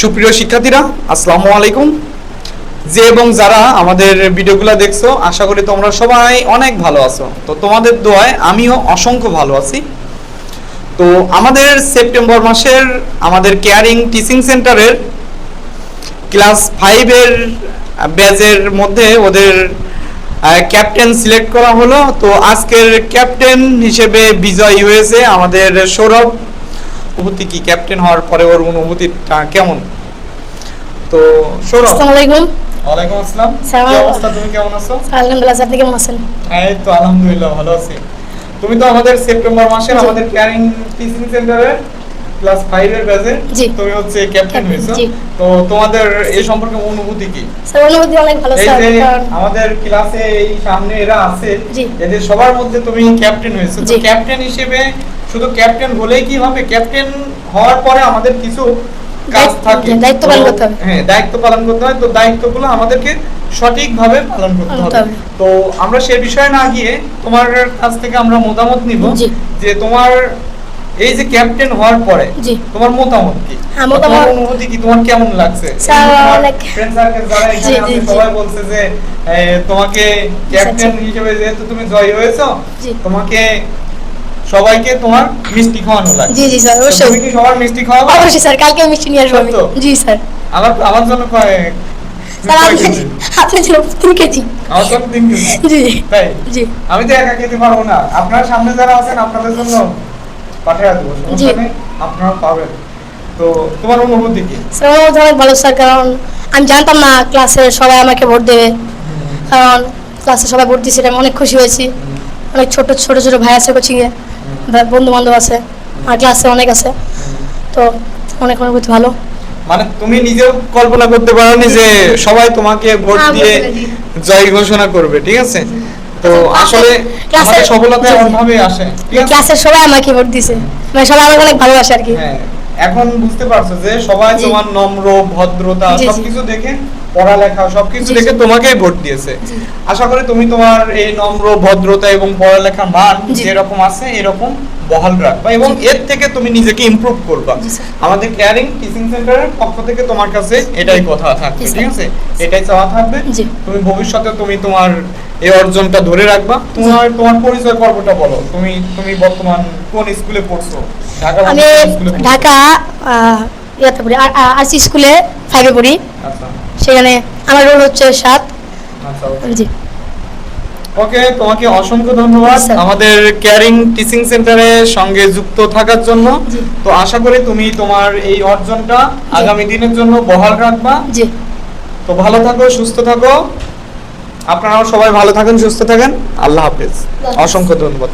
সুপ্রিয় শিক্ষার্থীরা, আসসালামু আলাইকুম। যে এবং যারা আমাদের ভিডিওগুলো দেখছ, আশা করি তোমরা সবাই অনেক ভালো আছো। তো তোমাদের দোয়ায় আমিও অসংখ্য ভালো আছি। তো আমাদের সেপ্টেম্বর মাসের আমাদের কেয়ারিং টিচিং সেন্টারের ক্লাস ফাইভের ব্যাচের মধ্যে ওদের ক্যাপ্টেন সিলেক্ট করা হলো। তো আজকের ক্যাপ্টেন হিসেবে বিজয়ী হয়েছে আমাদের সৌরভ। অনুভূতি কি? ক্যাপ্টেন হওয়ার পরে ওর অনুভূতিটা কেমন? তো সৌরভ। আসসালামু আলাইকুম। ওয়ালাইকুম আসসালাম। কি অবস্থা? তুমি কেমন আছো? আলহামদুলিল্লাহ আপনি কেমন আছেন? এই তো আলহামদুলিল্লাহ ভালো আছি। তুমি তো আমাদের সেপ্টেম্বর মাসের জি। আমাদের কেয়ারিং টিচিং সেন্টারে ক্লাস 5 এর ব্যাচে তুমি হচ্ছে ক্যাপ্টেন হয়েছো। তো তোমাদের এই সম্পর্কে অনুভূতি কি? স্যার অনুভূতি অনেক ভালো স্যার আমাদের ক্লাসে এই সামনে এরা আছে। এদের সবার মধ্যে তুমি ক্যাপ্টেন হয়েছো। তো ক্যাপ্টেন হিসেবে শুধু ক্যাপ্টেন হলেই কি হবে? ক্যাপ্টেন হওয়ার পরে আমাদের কিছু কাজ থাকে। দায়িত্ব পালন করতে হবে। হ্যাঁ দায়িত্ব পালন করতে হয়। তো দায়িত্বগুলো আমাদেরকে সঠিকভাবে পালন করতে হবে। তো আমরা সে বিষয়ে না গিয়ে তোমার কাছ থেকে আমরা মতামত নিব যে তোমার এই যে ক্যাপ্টেন হওয়ার পরে তোমার মতামত কি? হ্যাঁ, মতামত- তোমার অনুভূতি কি? তোমার কেমন লাগছে? সবাই বলছে যে তোমাকে ক্যাপ্টেন। হিসেবে যেহেতু তুমি জয় হয়েছো তোমাকে সবাইকে তোমার মিষ্টি খাওয়ানো লাগছে জি, জি, স্যার, অবশ্যই। তুমি কি সবার মিষ্টি খাওয়াবে? অবশ্যই স্যার কালকে মিষ্টি নিয়ে আসব? জি স্যার। আমার আমার জন্য কয় স্যার আপনি কেজি? তিন কেজি। আমার জন্য তিন কেজি? জি তাই? জি। আমি তো একা খেতে পারব না। আপনার সামনে যারা আছেন আপনাদের জন্য পাঠিয়ে দেবো। আপনারা পাবেন। তো তোমার অনুভূতি কি? স্যার অনুভূতি অনেক ভালো স্যার কারণ আমি জানতাম না ক্লাসে সবাই আমাকে ভোট দেবে। কারণ ক্লাসে সবাই ভোট দিয়েছে আমি অনেক খুশি হয়েছি। অনেক ছোট ছোট ছোট ভাই আছে কোচিংয়ে। বন্ধু বান্ধব আছে আর ক্লাসে অনেক আছে তো অনেক অনুভূতি ভালো। মানে তুমি নিজেও কল্পনা করতে পারোনি যে সবাই তোমাকে ভোট হ্যাঁ, দিয়ে জয় ঘোষণা করবে ঠিক আছে? তো আসলে ক্লাসে- আমাদের সফলতা জি, জি। এমন ভাবে আসে ক্লাসের সবাই আমাকে ভোট দিছে। মানে সবাই আমাকে অনেক ভালোবাসে আর কি। হ্যাঁ এখন বুঝতে পারছ যে সবাই তোমার নম্র ভদ্রতা। সবকিছু দেখে পড়ালেখা সবকিছু দেখে। তোমাকেই ভোট দিয়েছে। আশা করি তুমি তোমার এই নম্র ভদ্রতা এবং পড়ালেখার মান। যেরকম আছে এরকম বহাল রাখবা এবং এর থেকে তুমি নিজেকে ইমপ্রুভ করবা। আমাদের কেয়ারিং টিচিং সেন্টারের পক্ষ থেকে তোমার কাছে এটাই কথা থাকবে ঠিক আছে? এটাই চাওয়া থাকবে। তুমি ভবিষ্যতে তুমি তোমার এই অর্জনটা ধরে রাখবা। তোমার তোমার পরিচয় পর্বটা বলো। তুমি তুমি বর্তমান কোন স্কুলে পড়ছো? ঢাকা? ঢাকা ইয়াতে পড়ি আর আরসি স্কুলে ফাইভে পড়ি। আচ্ছা। সেখানে আমার রোল হচ্ছে সাত। আচ্ছা জি। ওকে তোমাকে অসংখ্য ধন্যবাদ আমাদের কেয়ারিং টিচিং সেন্টারের সঙ্গে যুক্ত থাকার জন্য। তো আশা করি তুমি তোমার এই অর্জনটা আগামী দিনের জন্য বহাল রাখবা। জি। তো ভালো থাকো সুস্থ থাকো। আপনারাও সবাই ভালো থাকেন সুস্থ থাকেন। আল্লাহ হাফেজ। অসংখ্য ধন্যবাদ